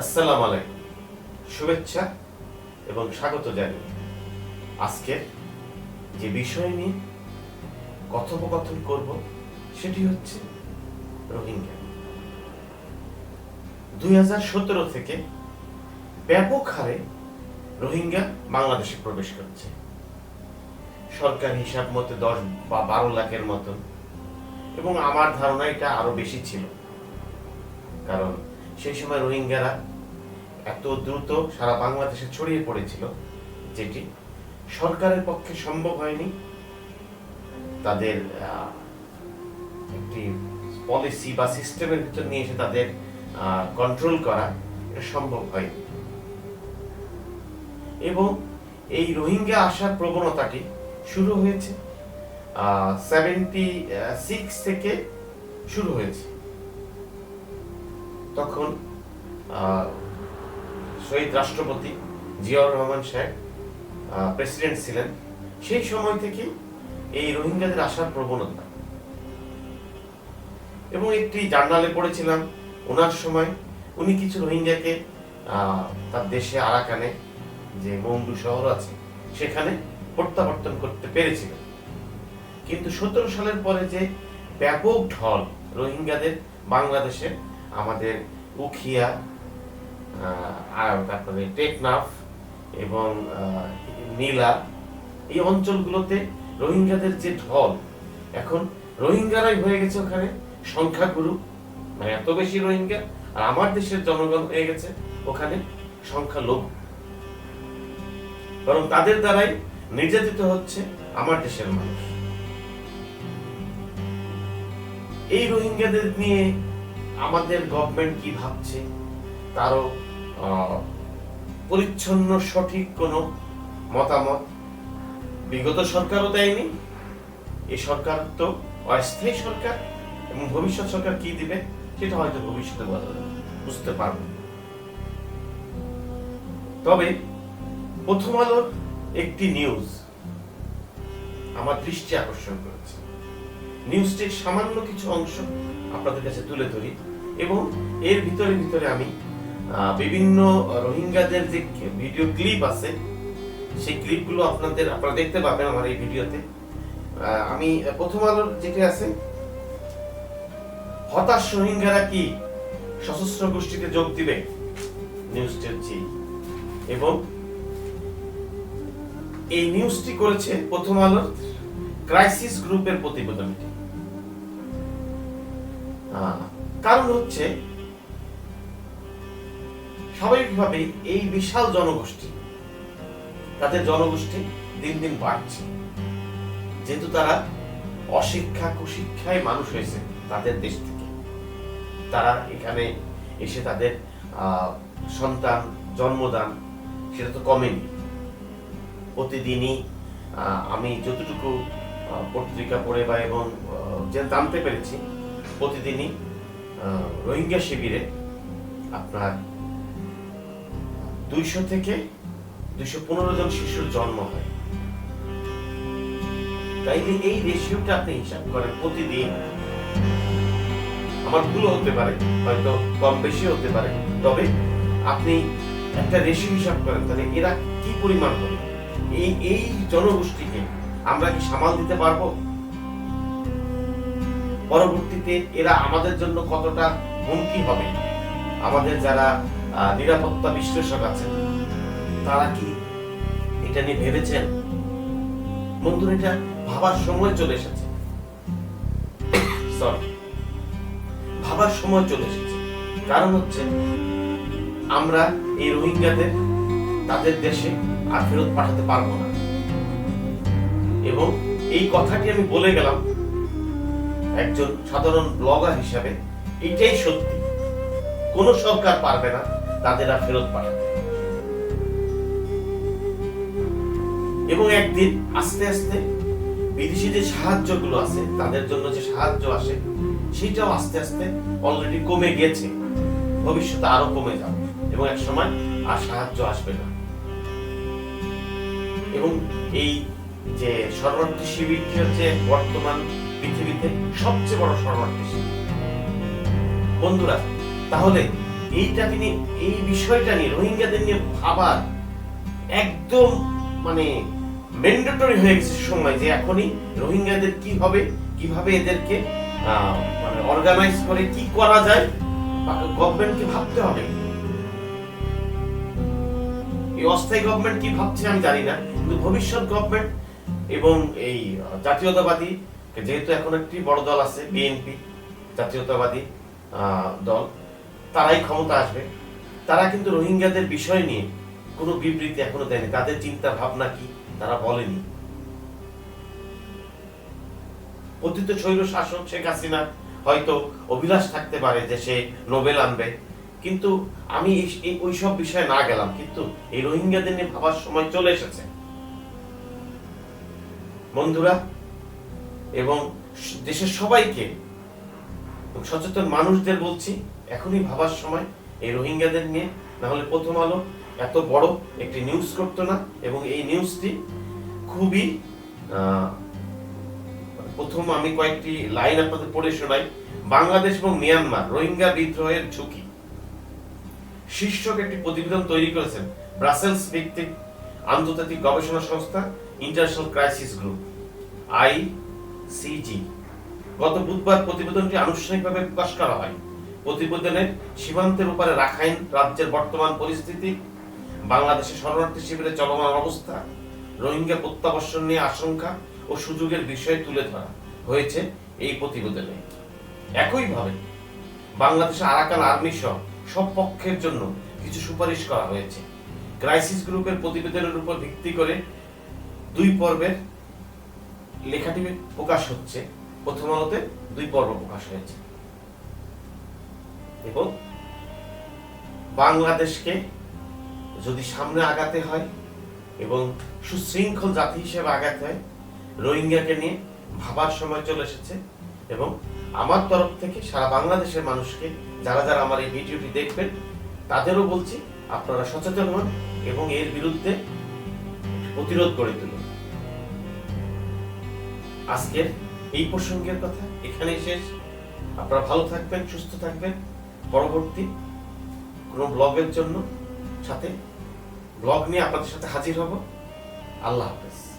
আসসালামু আলাইকুম। শুভেচ্ছা এবং স্বাগত জানাই আজকের যে বিষয় নিয়ে কথোপকথন করব, সেটি হচ্ছে রোহিঙ্গা। দুই হাজার সতেরো থেকে ব্যাপক হারে রোহিঙ্গা বাংলাদেশে প্রবেশ করছে। সরকার হিসাব মতে দশ বা বারো লাখের মতন। এবং আমার ধারণা এটা আরও বেশি ছিল। কারণ সেই সময় রোহিঙ্গারা এত দ্রুত সারা বাংলাদেশে ছড়িয়ে পড়েছিল যেটি সরকারের পক্ষে সম্ভব হয়নি। তাদের একটি পলিসি বা সিস্টেমের ভিতর নিয়ে এসে তাদের কন্ট্রোল করা এটা সম্ভব হয়নি। এবং এই রোহিঙ্গা আসার প্রবণতাটি শুরু হয়েছে সেভেন্টি সিক্স থেকে শুরু হয়েছে। তখন শহীদ রাষ্ট্রপতি জিয়াউর রহমান সাহেব প্রেসিডেন্ট ছিলেন। সেই সময় থেকে এই রোহিঙ্গাদের আসার প্রবণতা। এবং একটি জার্নালে পড়েছিলাম ওনার সময় উনি কিছু রোহিঙ্গাকে তার দেশে আরাকানে যে মংডু শহর আছে, সেখানে প্রত্যাবর্তন করতে পেরেছিলেন। কিন্তু সতেরো সালের পরে যে ব্যাপক ঢল রোহিঙ্গাদের বাংলাদেশে আমাদের উখিয়া আর তারপরে টেকনাফ এবং নীলা, এই অঞ্চলগুলোতে রোহিঙ্গাদের যে ঢল, এখন রোহিঙ্গারাই হয়ে গেছে ওখানে সংখ্যাগুরু। মানে এত বেশি রোহিঙ্গা, আর আমার দেশের জনগণ হয়ে গেছে ওখানে সংখ্যা লোক বরং তাদের দ্বারাই নির্যাতিত হচ্ছে আমার দেশের মানুষ। এই রোহিঙ্গাদের নিয়ে আমাদের গভর্নমেন্ট কি ভাবছে? তারও পরিচ্ছন্ন, সঠিক কোনো মতামত বিগত সরকারও দেয়নি। এই সরকার তো অস্থায়ী সরকার এবং ভবিষ্যৎ সরকার কি দিবে, সেটা হয়তো ভবিষ্যতে বুঝতে পারব তবে প্রথম আলোর একটি নিউজ আমার দৃষ্টি আকর্ষণ করেছে। নিউজটির সামান্য কিছু অংশ আপনাদের কাছে তুলে ধরি এবং এর ভিতরে ভিতরে আমি বিভিন্ন রোহিঙ্গাদের যে ভিডিও ক্লিপ আছে, সেই ক্লিপগুলো আপনাদের, আপনারা দেখতে পাবেন আমার এই ভিডিওতে আমি প্রথম আলোর যেটি আছে, হতাশ রোহিঙ্গারা কি সশস্ত্র গোষ্ঠীতে যোগ দিবে? নিউজটি হচ্ছে এবং এই নিউজটি করেছে প্রথম আলোর ক্রাইসিস গ্রুপের প্রতিবেদনটি। কারণ হচ্ছে, স্বাভাবিকভাবে এই বিশাল জনগোষ্ঠী, তাদের জনগোষ্ঠী দিন দিন বাড়ছে। যেহেতু তারা অশিক্ষা কুশিক্ষায় মানুষ হয়েছে তাদের দেশ থেকে। তারা এখানে এসে তাদের সন্তান, জন্মদান, সেটা তো কমেনি। প্রতিদিনই আমি যতটুকু পত্রিকা পড়ে বা এবং যে জানতে পেরেছি প্রতিদিনই রোহিঙ্গা শিবিরে আপনার দুইশো থেকে দুইশো পনেরো জন শিশুর জন্ম হয়। এই রেশিওটা আপনি হিসাব করেন প্রতিদিন। আমার ভুল হতে পারে, হয়তো কম বেশি হতে পারে। তবে আপনি একটা রেশিও হিসাব করেন, তাহলে এরা কি পরিমাণ হবে? এই এই জনগোষ্ঠীকে আমরা কি সামাল দিতে পারব? পরবর্তীতে এরা আমাদের জন্য কতটা হুমকি হবে? আমাদের যারা নিরাপত্তা বিশ্লেষক আছেন, তারা কি এটা নিয়ে ভেবেছেন? বন্ধুরা, এটা ভাবার সময় চলে এসেছে। ভাবার সময় চলে এসেছে। কারণ হচ্ছে, আমরা এই রোহিঙ্গাদের, তাদের দেশে আর ফেরত পাঠাতে পারব না। এবং এই কথাটি আমি বলে গেলাম একজন সাধারণ ব্লগার হিসাবে, এটাই সত্যি। কোন সরকার পারবে না তাদের আর ফেরত পাঠাতে। এবং একদিন আস্তে আস্তে বিদেশি যে সাহায্যগুলো আছে, তাদের জন্য যে সাহায্য আসে, সেটাও আস্তে আস্তে অলরেডি কমে গেছে। ভবিষ্যতে আরও কমে যাবে এবং এক সময় আর সাহায্য আসবে না। এবং এই যে শরণার্থী শিবিরটি হচ্ছে বর্তমান পৃথিবীতে সবচেয়ে বড় শরণার্থী বন্ধুরা, তাহলে এইটা তিনি, এই বিষয়টা নিয়ে, রোহিঙ্গাদের নিয়ে ভাবার একদম মানে ম্যান্ডেটরি হয়ে গেছে সময় যে এখনই রোহিঙ্গাদের কি হবে, কীভাবে এদেরকে মানে অর্গানাইজ করে কি করা যায় গভর্নমেন্টকে ভাবতে হবে। এই অস্থায়ী গভর্নমেন্ট কি ভাবছে আমি জানি না, কিন্তু ভবিষ্যৎ গভর্নমেন্ট এবং এই জাতীয়তাবাদী যেহেতু এখন একটি বড় দল আছে, বিএনপি, জাতীয়তাবাদী দল, তারাই ক্ষমতা আসবে। তারা কিন্তু রোহিঙ্গাদের বিষয় নিয়ে কোনো বিবৃতি এখনও দেয়নি। তাদের চিন্তা ভাবনা কি তারা বলেনি। অতীত স্বৈর শাসক শেখ হাসিনা হয়তো অভিলাষ থাকতে পারে যে সে নোবেল আনবে। কিন্তু আমি ওই সব বিষয়ে না গেলাম। কিন্তু এই রোহিঙ্গাদের নিয়ে ভাবার সময় চলে এসেছে। বন্ধুরা এবং দেশের সবাইকে সচেতন মানুষদের বলছি, এখনই ভাবার সময় এই রোহিঙ্গাদের নিয়ে। না হলে প্রথম আলো এত বড় একটি নিউজ করতো না এবং এই নিউজটি খুবই প্রথম আমি কয়েকটি লাইন আপনাদের পড়ে শোনাই। বাংলাদেশ এবং মিয়ানমার, রোহিঙ্গা বিদ্রোহের ঝুঁকি। শীর্ষক একটি প্রতিবেদন তৈরি করেছেন ব্রাসেলস ভিত্তিক আন্তর্জাতিক গবেষণা সংস্থা ইন্টারন্যাশনাল ক্রাইসিস গ্রুপ আইসিজি গত বুধবার প্রতিবেদনটি আনুষ্ঠানিকভাবে প্রকাশ করা হয়। প্রতিবেদনে সীমান্তের উপরে রাখাইন রাজ্যের বর্তমান পরিস্থিতি, বাংলাদেশের শরণার্থী শিবিরে চলমান অবস্থা, রোহিঙ্গা প্রত্যাবর্ষণ নিয়ে আশঙ্কা ও সুযোগের বিষয় তুলে ধরা হয়েছে এই প্রতিবেদনে। একইভাবে বাংলাদেশের আরাকান আর্মি সহ সব পক্ষের জন্য কিছু সুপারিশ করা হয়েছে। ক্রাইসিস গ্রুপের প্রতিবেদনের উপর ভিত্তি করে দুই পর্বের লেখাটি প্রকাশ হচ্ছে। প্রথম আলোতে দুই পর্ব প্রকাশ হয়েছে। এবং বাংলাদেশকে যদি সামনে আগাতে হয় এবং সুশৃঙ্খল জাতি হিসেবে আগাতে হয়, রোহিঙ্গাকে নিয়ে ভাবার সময় চলে এসেছে এবং আমার তরফ থেকে সারা বাংলাদেশের মানুষকে, যারা যারা আমার এই ভিডিওটি দেখবেন, তাদেরও বলছি আপনারা সচেতন হন এবং এর বিরুদ্ধে প্রতিরোধ গড়ে তুলুন। আজকের এই প্রসঙ্গের কথা এখানেই শেষ। আপনারা ভালো থাকবেন, সুস্থ থাকবেন। পরবর্তী কোনো ব্লগের জন্য সাথে ব্লগ নিয়ে আপনাদের সাথে হাজির হব। আল্লাহ হাফেজ।